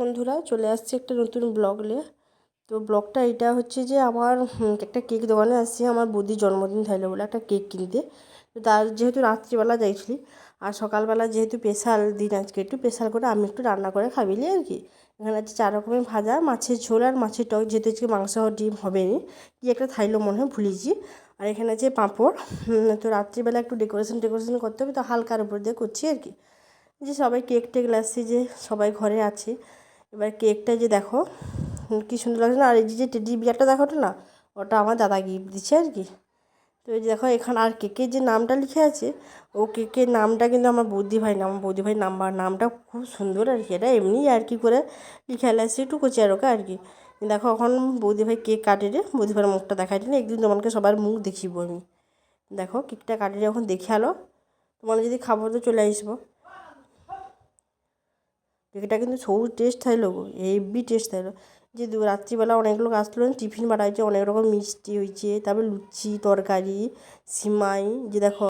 বন্ধুরা, চলে আসছে একটা নতুন ব্লগ নিয়ে। তো ব্লগটা এটা হচ্ছে যে, আমার একটা কেক দোকানে আসছি, আমার বৌদির জন্মদিন থাইলো বলে একটা কেক কিনতে। তো তার যেহেতু রাত্রিবেলা যাইছিলি, আর সকালবেলা যেহেতু স্পেশাল দিন আজকে, একটু স্পেশাল করে আমি একটু রান্না করে খাবিলি আর কি। এখানে আছে চার রকমের ভাজা, মাছের ঝোল আর মাছের টক, যেহেতু আজকে মাংস ডিম হবে নি কি একটা থাইলো মনে হয় ভুলেছি আর এখানে আছে পাঁপড় তো রাত্রিবেলা একটু ডেকোরেশন টেকোরেশন করতে হবে, তো হালকার উপর দিয়ে করছি আর কি। যে সবাই কেক টেক লাগছে যে, সবাই ঘরে আছে। এবার কেকটা যে দেখো কি সুন্দর লাগছে না? আর এই যে টেডি বিয়ারটা দেখো না, ওটা আমার দাদা গিফট দিচ্ছে আর কি। তো এই যে দেখো, এখানে আর কেকের যে নামটা লিখে আছে, ও কেকের নামটা কিন্তু আমার বৌদি ভাই নাম, বৌদি ভাই নাম্বার, নামটা খুব সুন্দর আর কি। এটা এমনি আর কি করে লিখে আলাইছে একটু কচি আর ওকে আর কি। দেখো, এখন বৌদি ভাই কেক কাটে রে, বৌদি ভাইয়ের মুখটা দেখাই দিন একদিন তোমাকে সবার মুখ দেখিব আমি। দেখো, কেকটা কাটে এখন দেখে আলো। তোমার যদি খাব তো চলে আসব। কেকটা কিন্তু সবুজ টেস্ট থাকল হেভি টেস্ট থাকল যে রাত্রিবেলা অনেক লোক আসলো টিফিন বানাইছে, অনেক রকম মিষ্টি হয়েছে তারপরে লুচি, তরকারি, সিমাই, যে দেখো